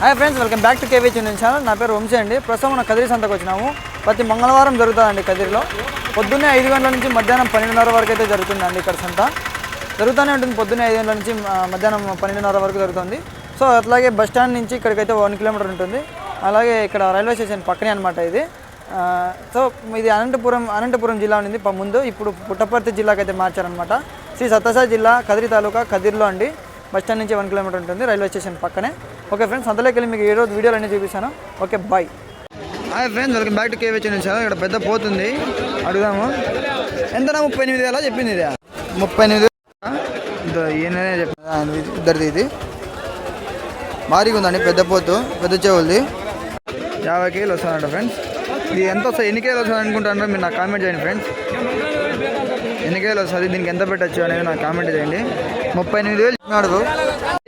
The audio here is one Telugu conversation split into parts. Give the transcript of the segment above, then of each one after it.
Hi friends welcome back to KV channel channel నా పేరు వంశీ అండి. ప్రస్తుతం మనం కదిరి సంతకు వచ్చినాము. ప్రతి మంగళవారం జరుగుతుందండి కదిరిలో. పొద్దున్నే ఐదు గంటల నుంచి మధ్యాహ్నం పన్నెండున్నర వరకు అయితే జరుగుతుందండి ఇక్కడ సంత. జరుగుతూనే ఉంటుంది పొద్దున్నే ఐదు గంటల నుంచి మధ్యాహ్నం పన్నెండున్నర వరకు జరుగుతుంది. సో అట్లాగే బస్ స్టాండ్ నుంచి ఇక్కడికైతే వన్ కిలోమీటర్ ఉంటుంది. అలాగే ఇక్కడ రైల్వే స్టేషన్ పక్కనే అనమాట ఇది. సో ఇది అనంతపురం అనంతపురం జిల్లా ఉంది ముందు ఇప్పుడు పుట్టపర్తి జిల్లాకి అయితే మార్చారనమాట శ్రీ సత్యసాయి జిల్లా కదిరి తాలూకా కదిరిలో అండి. బస్ స్టాండ్ నుంచి వన్ కిలోమీటర్ ఉంటుంది రైల్వే స్టేషన్ పక్కనే. ఓకే ఫ్రెండ్స్ అందులోకి వెళ్ళి మీకు ఈ రోజు వీడియోలు అన్నీ చూపిస్తాను. Okay bye. Hi friends welcome back to KV channel ఇక్కడ పెద్ద పోతుంది అడుగుదాము. ఎంత ముప్పై ఎనిమిది వేల చెప్పింది ఇది. ముప్పై ఎనిమిది ఈయననే చెప్పింది ఇద్దరిది ఇది. భారీగా ఉందండి పెద్ద పోతు పెద్ద చెవులది. యాభై కేజీలు వస్తుందంట ఫ్రెండ్స్. ఇది ఎంత వస్తుంది ఎన్ని కేజీలు వస్తుంది అనుకుంటారో మీరు నాకు కామెంట్ చేయండి ఫ్రెండ్స్. ఎన్ని కేజీలు వస్తుంది? దీనికి ఎంత పెట్టచ్చు అనేది నాకు కామెంట్ చేయండి. ముప్పై ఎనిమిది వేలు చెప్పినాడు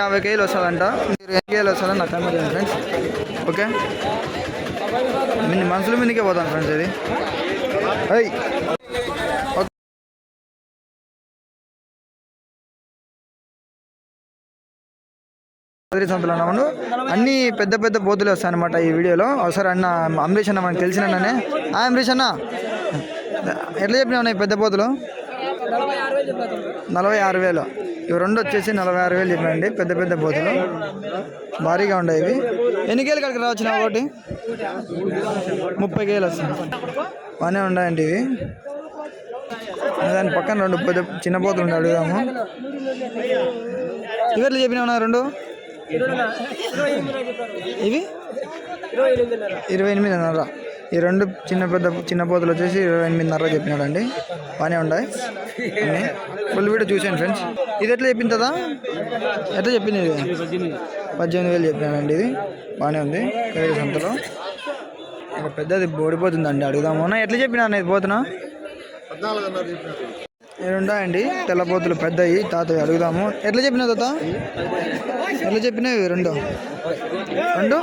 యాభై కేజీలు వస్తుందంట. మీరు ఎన్ని కేజీలు వస్తుందని నాకు ఫ్యామిలీ చేయండి ఫ్రెండ్స్. ఓకే? మనుషుల మీదకే పోతాను ఫ్రెండ్స్ ఇది. అయ్యి ఓకే. కదిరి సంతలో అన్ని పెద్ద పెద్ద బోతులు వస్తాయన్నమాట ఈ వీడియోలో. ఒకసారి అన్న అమరీష్ అన్న మనకు తెలిసిన అన్ననే ఆ అంబరీష్ అన్న. ఎట్లా చెప్పినావు ఉన్నాయి పెద్ద పోతులు నలభై ఆరు వేలు ఇవి రెండు వచ్చేసి నలభై ఆరు వేలు చెప్పినండి పెద్ద పెద్ద బోతులు. భారీగా ఉన్నాయి ఇవి. ఎన్ని కేలు కడికి రావచ్చు ఒకటి? ముప్పై కేలు వస్తుంది బాగానే ఉన్నాయండి ఇవి. దాని పక్కన రెండు పెద్ద చిన్న పోతులు ఉండే అడుగుదాము. ఇవి చెప్పినా రెండు? ఇవి? ఇరవై ఎనిమిదిన్నర. ఈ రెండు చిన్న పెద్ద చిన్న పోతులు వచ్చేసి ఇరవై ఎనిమిదిన్నర చెప్పినాడండి. బాగానే ఉన్నాయి. అన్నీ. ఫుల్ వీడియో చూసాను ఫ్రెండ్స్. ఇది ఎట్లా చెప్పింది కదా ఎట్లా చెప్పింది ఇది? పద్దెనిమిది వేలు చెప్పినానండి ఇది. బాగానే ఉంది. కేవీ సంతలో ఒక పెద్దది ఓడిపోతుందండి అడుగుదాము. అన్న ఎట్లా చెప్పినా ఇది పోతున్నా ఇవి ఉన్నాయండి తెల్లపోతులు పెద్దవి తాతయ్య అడుగుదాము. ఎట్లా చెప్పినా తాత? ఎట్లా చెప్పినవి రెండు? రెండు?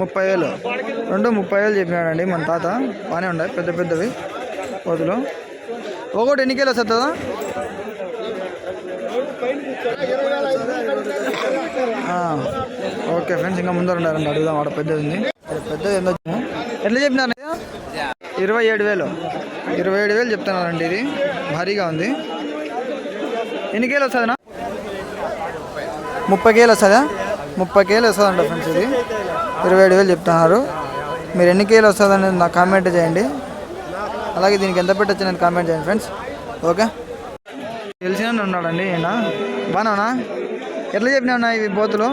ముప్పై వేలు. రెండు ముప్పై వేలు చెప్పినాడండి మన తాత. బాగానే ఉన్నాయి పెద్ద పెద్దవి. కోతులు ఒకటి ఎన్ని కేలు వస్తుంది ఓకే ఫ్రెండ్స్ ఇంకా ముందర ఉన్నారండి అడుగుదాం ఆడ పెద్దది ఉంది పెద్దది ఎంత ఎట్లా చెప్పినారు ఇరవై ఏడు వేలు. ఇరవై ఏడు వేలు చెప్తున్నారండి ఇది. భారీగా ఉంది. ఎన్ని కేలు వస్తుందన్నా? ముప్పై కేలు వస్తుందా? ముప్పై కేలు వస్తుందంట ఫ్రెండ్స్ ఇది. ఇరవై ఏడు వేలు చెప్తున్నారు. మీరు ఎన్ని కేలు వస్తుందని నాకు కామెంట్ చేయండి. అలాగే దీనికి ఎంత పెట్టచ్చు నేను కామెంట్ చేయండి ఫ్రెండ్స్. ఓకే? తెలిసిన ఉన్నాడండి ఈయన. బానా ఎట్లా చెప్పినా ఇవి బోతులు?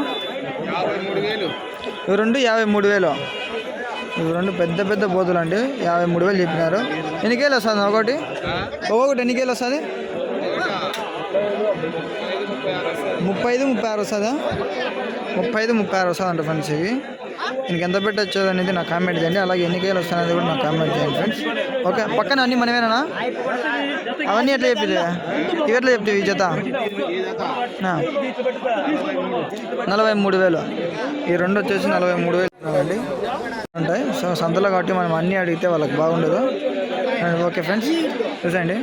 ఇవి రెండు యాభై మూడు వేలు. ఇవి రెండు పెద్ద పెద్ద బోతులు అండి యాభై మూడు వేలు చెప్పినారు. ఎన్ని కేలు వస్తుంది ఒకటి? ఒక్కొక్కటి ఎన్ని కేలు వస్తుంది? ముప్పై ఐదు ముప్పై ఆరు వస్తుందా. ముప్పై ఐదు ముప్పై ఆరు వస్తుంది అంట ఫ్రెండ్స్ ఇవి. దీనికి ఎంత పెట్టచ్చు అనేది నాకు కామెంట్ చేయండి. అలాగే ఎన్ని కేలు వస్తున్నది కూడా నాకు కామెంట్ చేయండి ఫ్రెండ్స్ ఓకే పక్కన అన్నీ మనమేనా అవన్నీ ఎట్లా చెప్పి ఇవి ఎట్లా చెప్తావు ఈ జత? నలభై మూడు వేలు. ఈ రెండు వచ్చేసి నలభై మూడు వేలు అండి. ఉంటాయి. సో సంతలో కాబట్టి మనం అన్నీ అడిగితే వాళ్ళకి బాగుండదు. ఓకే ఫ్రెండ్స్ చూసండి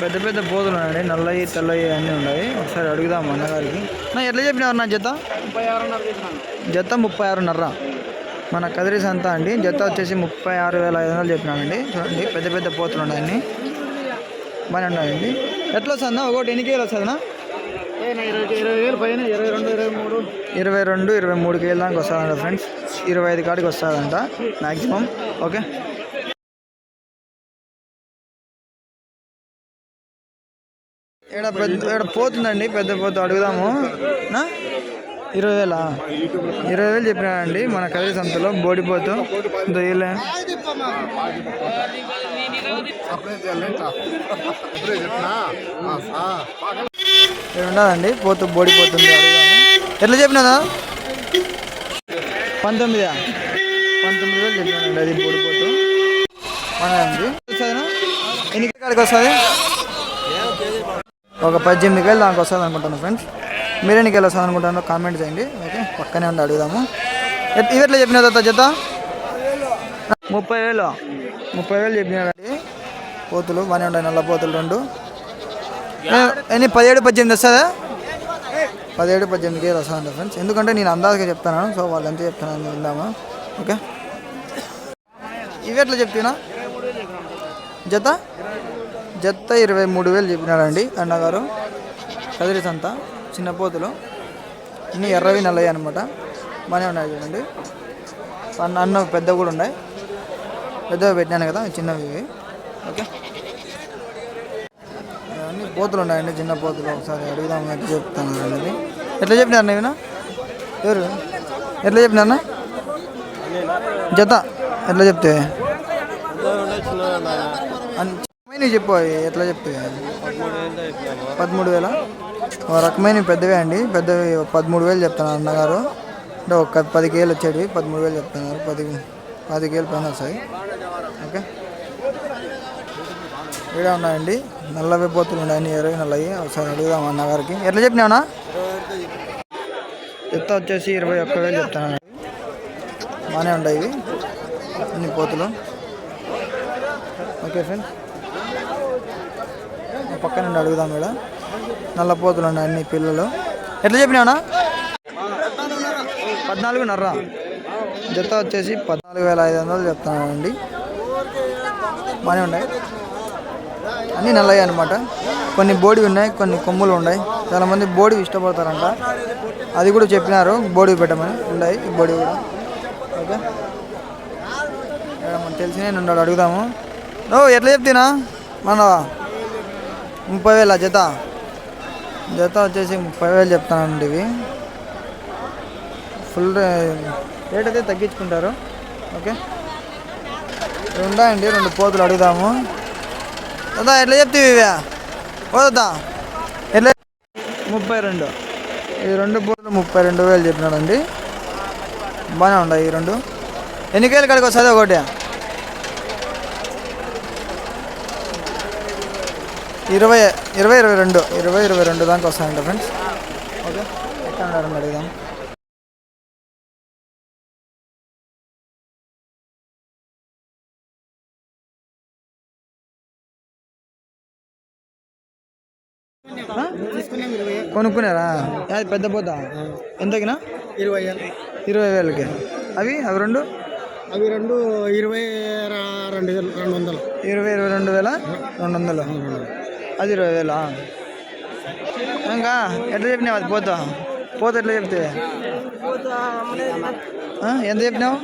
పెద్ద పెద్ద బోధలు ఉన్నాయండి. నల్లవి తెల్లవి అన్నీ ఉన్నాయి. ఒకసారి అడుగుదాం అన్నగారికి. నా ఎట్లా చెప్పినారు నా జత? జత ముప్పై ఆరున్నర మన కదిరి సంత అండి. జత వచ్చేసి ముప్పై ఆరు వేల ఐదు వందలు చెప్పినానండి చూడండి పెద్ద పెద్ద పోతులు ఉన్నాయండి బాగానే ఉన్నాయండి. ఎట్లా వస్తుందా ఒకటి ఎన్ని కేలు వస్తుందా ఇరవై ఇరవై రెండు ఇరవై మూడు. కేలు రెండు ఇరవై మూడు దాకా వస్తుందంట ఫ్రెండ్స్. ఇరవై ఐదు కాడికి వస్తుందంట మ్యాక్సిమం ఓకే. ఇక్కడ పెద్ద ఇక్కడ పోతుందండి? పెద్ద పోతు అడుగుదాము. ఇరవై వేలా? ఇరవై వేలు చెప్పినాడండి మన కదిరి సంతలో బోడిపోతు దొయ్యలే ఇక్కడ ఉండదండి పోతు బోడిపోతుంది అడుగుదాము. ఎట్లా చెప్పినదా పంతొమ్మిదా? పంతొమ్మిది వేలు చెప్పినాడండి అది బోడిపోతు ఎన్ని కాడికి వస్తుంది? ఒక పద్దెనిమిది వేలు దానికి వస్తుంది అనుకుంటాను ఫ్రెండ్స్. మీరు ఎన్ని కేలు వస్తుంది అనుకుంటాను కామెంట్ చేయండి. ఓకే పక్కనే ఉండి అడుగుదాము. ఇవి ఎట్లా చెప్పిన తర్వాత జత? ముప్పై వేలు. ముప్పై వేలు చెప్పినాడండి పోతులు బాగానే ఉన్నాయి నల్ల పోతులు రెండు. ఎన్ని? పదిహేడు పద్దెనిమిది వస్తుందా? పదిహేడు పద్దెనిమిది కేజీలు వస్తుందండి ఫ్రెండ్స్. ఎందుకంటే నేను అందాజుగా చెప్తాను సో వాళ్ళు ఎంత చెప్తాను విందామా? ఓకే ఇవి ఎట్లా చెప్తున్నా జత? జత ఇరవై మూడు వేలు చెప్పినాడండి అన్నగారు. కదిరి సంత చిన్న పోతులు. ఇన్ని ఎర్రవి నల్లవి అనమాట బాగానే ఉన్నాయి చూడండి. అన్న అన్న పెద్ద కూడా ఉన్నాయి. పెద్దవి పెట్టినాను కదా చిన్నవి ఓకే. అన్ని పోతులు ఉన్నాయండి చిన్న పోతులు. ఒకసారి అడుగుదాం ఎట్లా చెప్తాను అనేది. ఎట్లా చెప్పినారు నేను ఎవరు? ఎట్లా చెప్పినారన్నా జత. ఎట్లా చెప్తే? నువ్వు చెప్పు ఎట్లా చెప్తే. పదమూడు వేల? ఓ రకమైన పెద్దవే అండి. పెద్దవి పదమూడు వేలు చెప్తున్నారు అన్నగారు. అంటే ఒక పది కేలు వచ్చేటివి పదమూడు వేలు చెప్తున్నారు. పది పది కేలు పైన వస్తాయి. ఓకే. ఈడ ఉన్నాయండి. నల్లవి పోతులు ఉన్నాయండి ఇరవై నల్లవి ఒకసారి అడుగుదాం అన్నగారికి. ఎట్లా చెప్పినావునా చెత్త వచ్చేసి ఇరవై ఒక్క వేలు చెప్తాను బాగానే ఉన్నాయి ఇవి అన్ని పోతులు. ఓకే ఫ్రెండ్స్ పక్కన నుండి అడుగుదాం కూడా నల్ల పోతులు ఉన్నాయి అన్ని పిల్లలు. ఎట్లా చెప్పినావునా? పద్నాలుగున్నర. జత వచ్చేసి పద్నాలుగు వేల ఐదు వందలు చెప్తానండి బాగానే ఉన్నాయి. అన్నీ నల్లయ్య అనమాట కొన్ని బోడి ఉన్నాయి కొన్ని కొమ్ములు ఉన్నాయి. చాలామంది బోడి ఇష్టపడతారంట. అది కూడా చెప్పినారు. బోడి పెట్టమని. ఉన్నాయి ఈ బోడి కూడా. ఓకే. ఇక్కడ మనకు తెలిసిన ఉన్నాడు అడుగుదాము. ఓ ఎట్లా చెప్తున్నా మన ముప్పై వేల జత? జత వచ్చేసి ముప్పై వేలు చెప్తానండి ఇవి. ఫుల్ రేట్ అయితే తగ్గించుకుంటారు. ఓకే. ఇవి రెండు పోతులు అడుగుదాము. దా ఎట్లా చెప్తావు ఇవే? ఓ ఎట్లా ముప్పై రెండు. ఈ రెండు పోతులు ముప్పై రెండు వేలు చెప్పినాడండి. బాగానే ఉన్నాయి ఈ రెండు? ఎన్ని కేలు కడికి వస్తుంది ఒకటి? ఇరవై ఇరవై ఇరవై రెండు ఇరవై ఇరవై రెండు దాకా వస్తాయంట ఫ్రెండ్స్ ఓకే ఎక్కడ ఉన్నారని అడుగుదాం? కొనుక్కున్నారా? అది పెద్ద పోతా? ఎంతకినా? ఇరవై ఇరవై వేలకి. అవి అవి రెండు? అవి రెండు ఇరవై రెండు వేలు రెండు వందలు. ఇరవై ఇరవై రెండు వేల రెండు వందలు. అది ఇరవై వేలా? ఇంకా ఎట్లా చెప్పినావు అది పోతా? పోత ఎట్లా చెప్తే? ఎంత చెప్పినావు?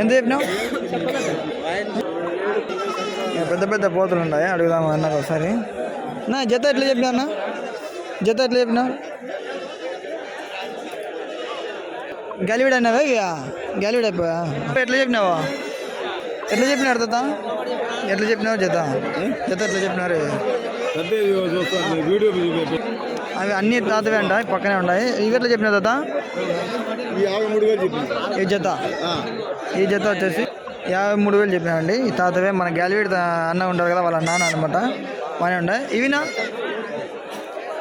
ఎంత చెప్పినావు? పెద్ద పెద్ద పోతులు ఉన్నాయి? అడుగుదాము అన్నారు ఒకసారి. నా జత ఎట్లా చెప్పినా అన్న? జత ఎట్లా చెప్పినావు? గలివిడ్ అన్నావా ఇక? గలివిడ్ అయిపోయా ఎట్లా చెప్పినావా? ఎట్లా చెప్పినారు తాత? ఎట్లా చెప్పినావు జత? జత ఎట్లా చెప్పినారు? అవి అన్ని తాతవే ఉంటాయి పక్కనే ఉన్నాయి ఇవి ఎట్లా చెప్పినావు తాత? ఈ జత? ఈ జత వచ్చేసి యాభై మూడు వేలు చెప్పినామండి ఈ తాతవే మన గ్యాలివిడ్ అన్న ఉంటారు కదా వాళ్ళ నాన్న అనమాట బాగానే ఉన్నాయి ఇవినా?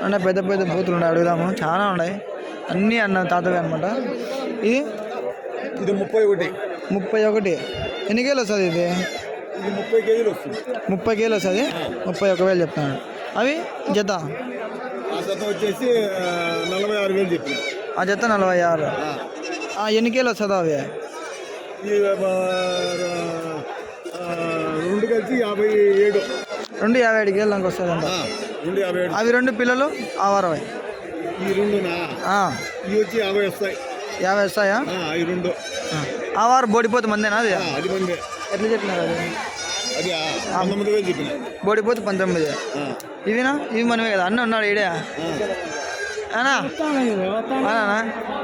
ఉన్నాయి పెద్ద పెద్ద బూతులు ఉన్నాయి అడుగుదాము. చాలా ఉన్నాయి అన్నీ అన్న తాతవే అనమాట ఇది ఇది ముప్పై ఒకటి. ముప్పై ఒకటి. ఎన్ని కేలు వస్తుంది ఇది? ముప్పై కేజీలు వస్తుంది. ముప్పై కేలు వస్తుంది. ముప్పై ఒక వేలు చెప్తున్నాడు. అవి జత? ఆ జత వచ్చేసి నలభై ఆరు వేలు చెప్పింది ఆ జత నలభై ఆరు. ఎన్ని కేలు వస్తుందో అవి? రెండు కలిసి యాభై ఏడు. రెండు యాభై ఏడు కేలు దానికి వస్తుందంట రెండు. యాభై ఏడు. అవి రెండు పిల్లలు ఆ అరవై ఈ రెండునా? ఇవి వచ్చి యాభై వస్తాయి. యాభై వస్తాయా? ఈ రెండు. ఆ. వారు బోడిపోతే మందేనా అది? ఆ, అది మంది. ఎట్లా చెప్పినారు అది? అది ఆ, పంతొమ్మిది వేలు చెప్పిన. బోడిపోతే పంతొమ్మిది. ఇవినా ఇవి మనమే కదా. అన్న ఉన్నాడు ఈడే. అన్నా?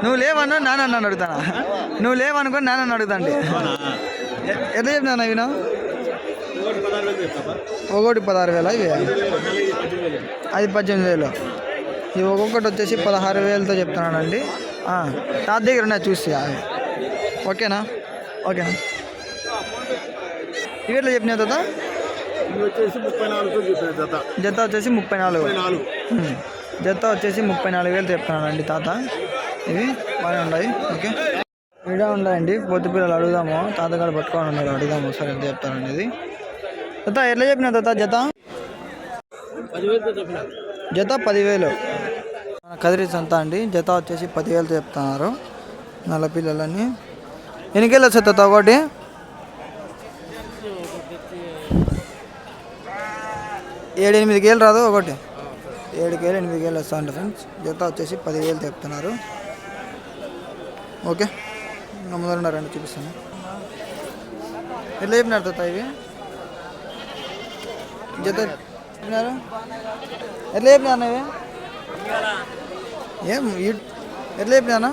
నువ్వు లేవన్నా నాన్న నన్ను అడుగుతానా? నువ్వు లేవనుకొని నాన్న అడుగుతాండి ఎ- ఎట్లా చెప్పినా ఇవినా ఒకటి పదహారు వేలు ఇవి? అది పద్దెనిమిది వేలు. ఇవి ఒక్కొక్కటి వచ్చేసి పదహారు వేలతో చెప్తున్నానండి తాత దగ్గర ఉన్నాయి చూసి అవి. ఓకేనా? ఓకేనా ఇవి ఎట్లా చెప్పినా తాత? వచ్చేసి ముప్పై చెప్పిన జత జత వచ్చేసి ముప్పై నాలుగు. నాలుగు. జత వచ్చేసి ముప్పై నాలుగు వేలు చెప్తున్నానండి తాత. ఇవి బాగానే ఉన్నాయి. ఓకే. ఇడా ఉన్నాయండి. పొద్దు పిల్లలు అడుగుదాము. తాతగారు పట్టుకొని ఉన్నాడు అడుగుదాము ఒకసారి ఎంత చెప్తారండి ఇది తాత ఎట్లా చెప్పినా తాత జత? జత పదివేలు. మన కదిరి సంత అండి. జత వచ్చేసి పదివేలతో చెప్తున్నారు. నల్ల పిల్లలని. ఎన్నికేళ్ళు వస్తుంది తాత ఒకటి? ఏడు ఎనిమిది కేలు రాదు ఒకటి. ఏడు కేలు ఎనిమిది కేలు వస్తాయంట ఫ్రెండ్స్. జత వచ్చేసి పదివేలు చెప్తున్నారు ఓకే. ముందరున్నారండి చూపిస్తాను. ఎట్లా చెప్పినారు తాత ఇవి? జత చెప్పినారు? ఎట్లా చెప్పినారు ఇవి? ఏం ఎట్లా చెప్పినా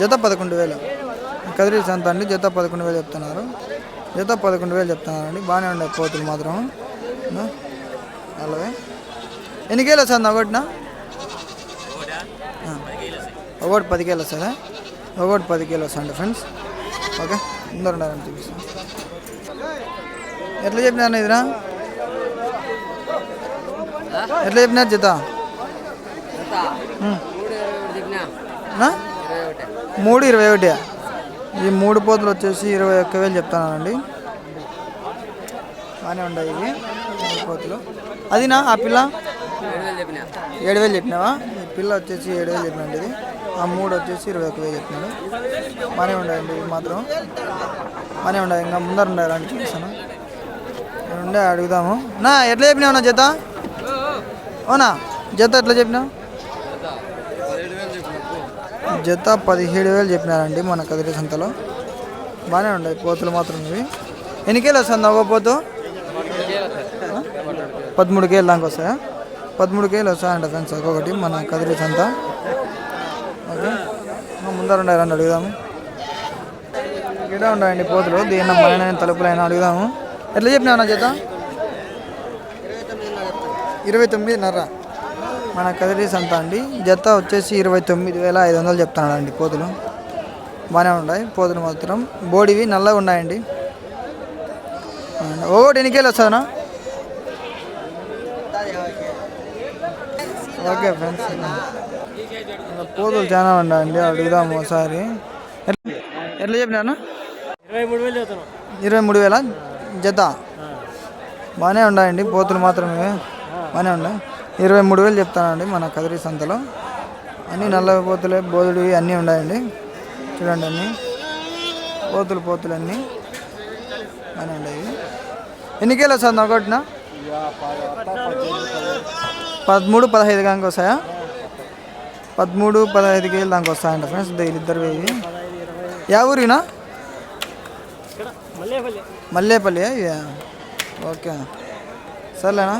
జత పదకొండు వేలు. కదిరి సంత అండి జత పదకొండు వేలు చెప్తున్నారు. జత పదకొండు వేలు చెప్తున్నారండి. బాగానే ఉండే కోతులు మాత్రం? అలాగే. ఎన్ని కేలు వస్తుంది ఒకటినా. ఒకటి పది కేలు వస్తుందా? ఒకటి పది కేలు వస్తుంది ఫ్రెండ్స్ ఓకే ముందర ఉన్నారని చూపిస్తాను ఎట్లా చెప్పినారు ఇదిరా? ఎట్లా చెప్పినారు జత? మూడు ఇరవై ఒకటి. ఈ మూడు పోతులు వచ్చేసి ఇరవై ఒక్క వేలు చెప్తానండి బాగానే ఉన్నాయి ఇవి మూడు పోతులు. అదినా ఆ పిల్ల? ఏడు వేలు చెప్పినావా? ఈ పిల్ల వచ్చేసి ఏడు వేలు చెప్పినండి ఇది. ఆ మూడు వచ్చేసి ఇరవై ఒక్క వేలు చెప్పినాడు. బాగానే ఉన్నాయండి ఇవి మాత్రం. బాగానే ఉన్నాయి ఇంకా ముందర ఉన్నాయి అని చూపిస్తాను. ఉండే అడుగుదాము. నా ఎట్లా చెప్పినావు నా జత? అవునా? జత ఎట్లా చెప్పినావు? జత పదిహేడు వేలు చెప్పినారండి మన కదిరి సంతలో. బాగానే ఉన్నాయి పోతులు మాత్రం ఇవి. ఎన్ని కేలు వస్తుంది ఒక పోతు పదమూడు కేలు దానికి వస్తాయా? పదమూడు కేలు వస్తాయంట ఫ్రెండ్స్ ఒక్కొక్కటి మన కదిరి సంత. ఓకే. ముందర ఉన్నాయి రండి అడుగుదాము. ఇక్కడ ఉన్నాయండి పోతులు దీన్ని మన తలుపులైనా అడుగుదాము. ఎట్లా చెప్పినా నా జత? ఇరవై తొమ్మిదిన్నర. మన కదిరి సంత అండి. జత వచ్చేసి ఇరవై తొమ్మిది వేల ఐదు వందలు చెప్తున్నాడు అండి పోతులు. బాగానే ఉన్నాయి పోతులు మాత్రం. బోడివి నల్లగా ఉన్నాయండి. ఒకటి ఎన్ని కేలు వస్తుందనా ఓకే ఫ్రెండ్స్. పోతులు చాలా ఉన్నాయండి. అడుగుదాము ఒకసారి. ఎట్లా చెప్పినా ఇరవై మూడు వేలు ఇరవై మూడు వేల జత. బాగానే ఉన్నాయండి పోతులు మాత్రమే. బాగానే ఉన్నాయి. ఇరవై మూడు వేలు చెప్తానండి మన కదిరి సంతలో. అన్నీ నల్ల పోతులే బోధుడివి అన్నీ ఉన్నాయండి. చూడండి అన్నీ. పోతులు పోతులు అన్నీ. బాగానే ఉన్నాయి. ఎన్ని కేలు వస్తుంది ఒకటిన? పదమూడు పదహైదు కానికి వస్తాయా? పదమూడు పదహైదు కేలు దానికి వస్తాయంట ఫ్రెండ్స్. వీళ్ళిద్దరు ఇవి యా ఊరినా? మల్లేపల్లి. ఓకే సర్లేనా?